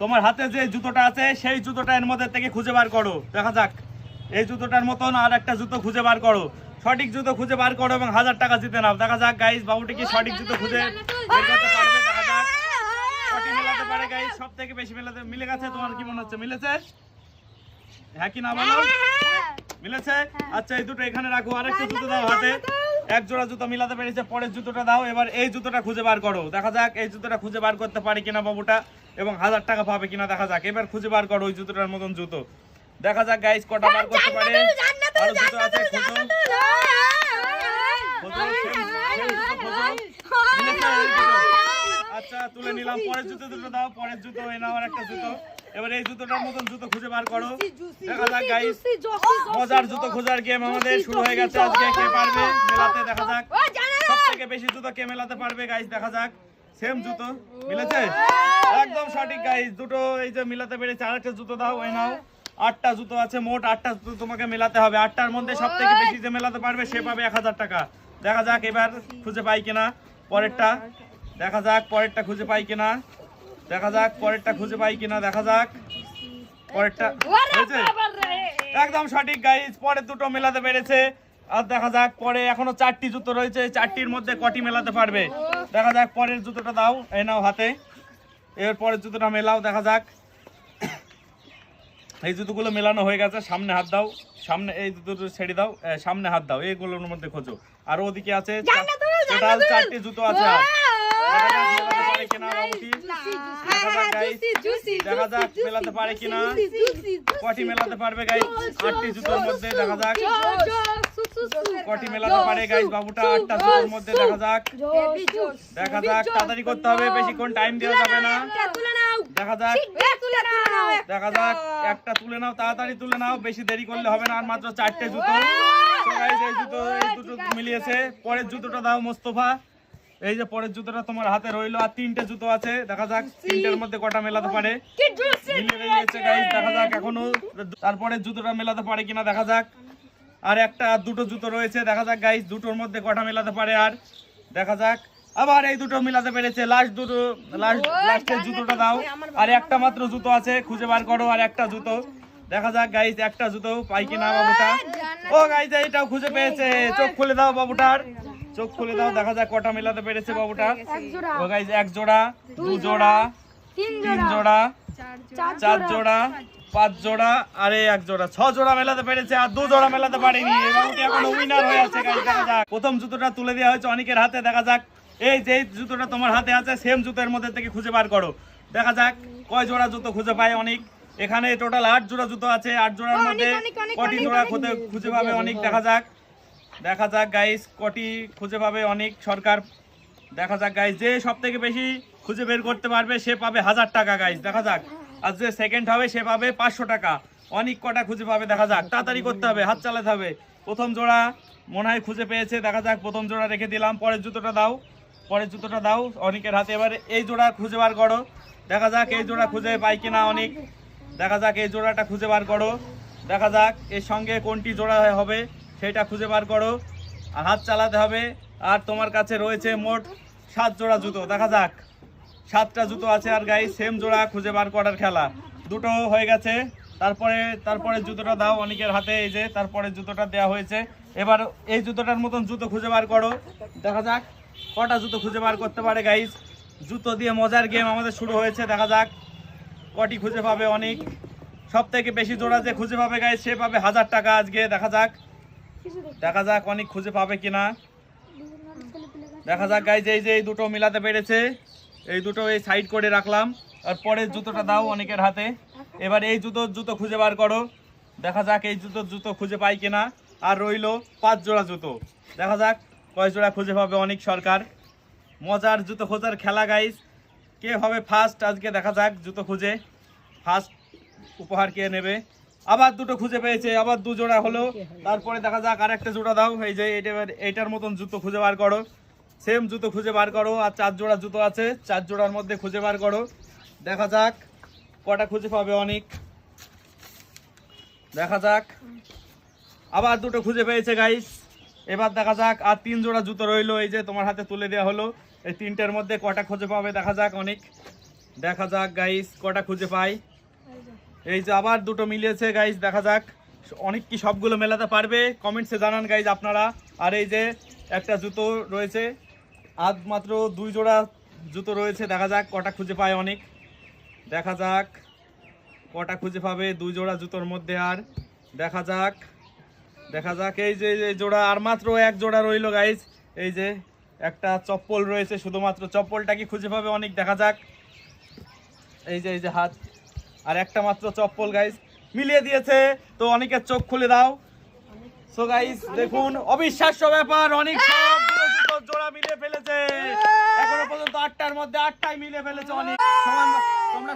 তোমার হাতে যে জুতোটা আছে সেই জুতোটা এর মধ্যে থেকে খুঁজে বার করো। দেখা যাক। এই জুতোটার মতন আর একটা জুতো খুঁজে বার করো। সঠিক জুতো খুঁজে বার করো এবং হাজার টাকা জিতে নাও। দেখা যাক গাইস বাবুটি কি সঠিক জুতো খুঁজে বের করতে পারবে দেখা যাক। কটি মেলাতে পারে গাইস সব থেকে বেশি মেলাতে মিলে গেছে। তোমার কি মনে হচ্ছে? মিলেছে? হ্যাঁ কি না বলো? মিলেছে? আচ্ছা এই দুটো এখানে রাখো। আরেকটা জুতো দাও হাতে। এক জোড়া জুতো মিলাতে পেরেছে পরের জুতোটা দাও এবার এই জুতোটা খুঁজে বার করো। দেখা যাক এই জুতোটা খুঁজে বার করতে পারে কিনা বাবুটা এবং হাজার টাকা পাবে কিনা দেখা যাক। এবার খুঁজে বার করো ওই জুতোটার মতন জুতো। দেখা যাক গাইস কটা বার করতে পারে। আরও জুতো আছে খোঁজো? আচ্ছা তুলে নিলাম। পরের জুতো দুটো দাও পরের জুতো এই নাও আর একটা জুতো। এবার এই জুতোটার মতন জুতো খুঁজে বার করো। দেখা যাক গাইস মজার জুতো খোঁজার গেম আমাদের শুরু হয়ে গেছে আজকে কে পারবে মেলাতে দেখা যাক। সব থেকে বেশি জুতো কে মেলাতে পারবে গাইস দেখা যাক। সেম জুতো। মিলেছে? একদম সঠিক গাইস দুটো এই যে মিলাতে পেরেছে আরেকটা জুতো দাও ওই নাও। আটটা জুতো আছে মোট আটটা জুতো তোমাকে মেলাতে হবে। আটটার মধ্যে সব থেকে বেশি যে মেলাতে পারবে সে পাবে এক হাজার টাকা। দেখা যাক এবার খুঁজে পাই কিনা। পরেরটা দেখা যাক পরেরটা খুঁজে পাই কিনা। দেখা যাক পরেরটা খুঁজে পাই কিনা দেখা যাক। পরেরটা একদম সঠিক গাইস পরে দুটো মেলাতে পেরেছে। আর দেখা যাক পরে এখনও চারটি জুতো রয়েছে এই চারটির মধ্যে কটি মেলাতে পারবে। দেখা যাক পরের জুতোটা দাও এই নাও হাতে। এর পরের জুতোটা মেলাও দেখা যাক। এই জুতোগুলো মেলানো হয়ে গেছে সামনে হাত দাও। সামনে এই জুতো ছেড়ে দাও সামনে হাত দাও এইগুলোর মধ্যে খোঁজো। আর ওদিকে আছে টোটাল চারটি জুতো আছে পারে কিনা বাবুটি দেখা যাক গাইস দেখা যাক মেলাতে পারে কিনা। কটি মেলাতে পারবে গাইস আটটি জুতোর মধ্যে দেখা যাক। কটি মেলাতে পারে গাইস বাবুটা আটটা জুতোর মধ্যে দেখা যাক। দেখা যাক তাড়াতাড়ি করতে হবে বেশিক্ষণ টাইম দেওয়া যাবে না। দেখা যাক। দেখা যাক একটা তুলে নাও তাড়াতাড়ি তুলে নাও বেশি দেরি করলে হবে না আর মাত্র চারটে জুতো। এই জুতো এই দুটো মিলিয়েছে। পরের জুতোটা দাও মোস্তফা। এই যে পরের জুতোটা তোমার হাতে রইল আর তিনটে জুতো আছে। দেখা যাক তিনটের মধ্যে কটা মেলাতে পারে। দেখা যাক এখনও তারপরে জুতোটা মেলাতে পারে কিনা দেখা যাক। আর একটা আর দুটো জুতো রয়েছে দেখা যাক গাইস দুটোর মধ্যে কটা মেলাতে পারে আর। দেখা যাক। আবার এই দুটো মিলাতে পেরেছে। লাস্ট দুটো লাস্ট লাস্টের জুতোটা দাও। আর একটা মাত্র জুতো আছে খুঁজে বার করো আর একটা জুতো। দেখা যাক গাইস একটা জুতো পাই কিনা বাবুটা। ও গাইস এইটাও খুঁজে পেয়েছে। চোখ খুলে দাও বাবুটার। চোখ খুলে দাও দেখা যাক কটা মেলাতে পেরেছে বাবুটা। ও এক জোড়া দু জোড়া তিন জোড়া চার জোড়া পাঁচ জোড়া। আর এক জোড়া ছ জোড়া মেলাতে পেরেছে আর দু জোড়া মেলাতে পারেনি। বাবুটি এখন উইনার হয়ে আছে গাইস দেখা যাক। প্রথম জুতোটা তুলে দেওয়া হয়েছে অনেকের হাতে দেখা যাক। এই যে জুতোটা তোমার হাতে আছে সেম জুতোর মধ্যে থেকে খুঁজে বার করো। দেখা যাক কয় জোড়া জুতো খুঁজে পায় অনেক। এখানে টোটাল আট জোড়া জুতো আছে আট জোড়ার মধ্যে কটি জোড়া খুঁজে খুঁজে পাবে অনেক দেখা যাক। দেখা যাক গাইস কটি খুঁজে পাবে অনেক সরকার। দেখা যাক গাইস যে সব থেকে বেশি খুঁজে বের করতে পারবে, সে পাবে হাজার টাকা গাইস দেখা যাক। আর যে সেকেন্ড হবে, সে পাবে পাঁচশো টাকা। অনেক কটা খুঁজে পাবে, দেখা যাক। তাড়াতাড়ি করতে হবে, হাত চালাতে হবে। প্রথম জোড়া মনে হয় খুঁজে পেয়েছে, দেখা যাক, প্রথম জোড়া রেখে দিলাম। পরের জুতোটা দাও, পরের জুতোটা দাও। অনেকের হাতে এবার এই জোড়া খুঁজে বার করো। দেখা যাক এই জোড়া খুঁজে পাই কিনা অনেক। দেখা যাক এই জোড়াটা খুঁজে বার করো। দেখা যাক এর সঙ্গে কোনটি জোড়া হবে। সেটা খুঁজে বার করো। হাত চালাতে হবে। আর তোমার কাছে রয়েছে মোট সাত জোড়া জুতো। দেখা যাক। সাতটা জুতো আছে আর গাই সেম জোড়া খুঁজে বার করার খেলা। দুটো হয়ে গেছে। তারপরে তারপরে জুতোটা দাও অনেকের হাতে, এই যে তারপরে জুতোটা দেওয়া হয়েছে। এবার এই জুতোটার মতন জুতো খুঁজে বার করো। দেখা যাক, কটা জুতো খুঁজে বার করতে পারে গাইজ জুতো দিয়ে মজার গেম আমাদের শুরু হয়েছে। দেখা যাক, কটি খুঁজে পাবে অনেক। সব থেকে বেশি জোড়া যে খুঁজে পাবে গাইস সে পাবে হাজার টাকা আজকে। দেখা যাক। দেখা যাক অনেক খুঁজে পাবে কিনা। দেখা যাক গাইজ এই যে এই দুটো মিলাতে পেরেছে। এই দুটো এই সাইড করে রাখলাম। আর পরের জুতোটা দাও অনেকের হাতে। এবার এই জুতো জুতো খুঁজে বার করো। দেখা যাক এই জুতো জুতো খুঁজে পাই কিনা। আর রইল পাঁচ জোড়া জুতো। দেখা যাক কয় জোড়া খুঁজে পাবে অনেক সরকার। মজার জুতো খোঁজার খেলা গাইজ কে হবে ফার্স্ট আজকে দেখা যাক জুতো খুঁজে। ফার্স্ট উপহার কে নেবে? আবার দুটো খুঁজে পেয়েছে আবার দু জোড়া হলো? তারপরে দেখা যাক আর একটা জোড়া দাও। এই যে এইটা এইটার মতন জুতো খুঁজে বার করো। সেম জুতো খুঁজে বার করো আর চার জোড়া জুতো আছে চার জোড়ার মধ্যে খুঁজে বার করো। দেখা যাক কটা খুঁজে পাবে অনেক। দেখা যাক। আবার দুটো খুঁজে পেয়েছে গাইস এবার দেখা যাক আর তিন জোড়া জুতো রইল। এই যে তোমার হাতে তুলে দেওয়া হলো। এই তিনটের মধ্যে কটা খুঁজে পাবে দেখা যাক অনেক। দেখা যাক গাইস কটা খুঁজে পাই এই যে আবার দুটো মিলিয়েছে গাইজ দেখা যাক। অনেক কি সবগুলো মেলাতে পারবে। কমেন্টসে জানান গাইজ আপনারা। আর এই যে একটা জুতো রয়েছে আজ মাত্র দুই জোড়া জুতো রয়েছে, দেখা যাক কটা খুঁজে পায় অনেক। দেখা যাক কটা খুঁজে পাবে দুই জোড়া জুতোর মধ্যে আর। দেখা যাক দেখা যাক। এই যে জোড়া আর মাত্র এক জোড়া রইল গাইজ এই যে একটা চপ্পল রয়েছে, শুধুমাত্র চপ্পলটা কি খুঁজে পাবে অনেক, দেখা যাক। এই যে এই যে হাত। আর একটা মাত্র চপ্পল গাইস মিলিয়ে দিয়েছে। তো অনেকের চোখ খুলে দাও। সো গাইস দেখুন, অবিশ্বাস্য ব্যাপার, অনেক জোড়া মিলে ফেলেছে। এখনও পর্যন্ত আটটার মধ্যে আটটাই মিলে ফেলেছে অনেক। সমান তোমরা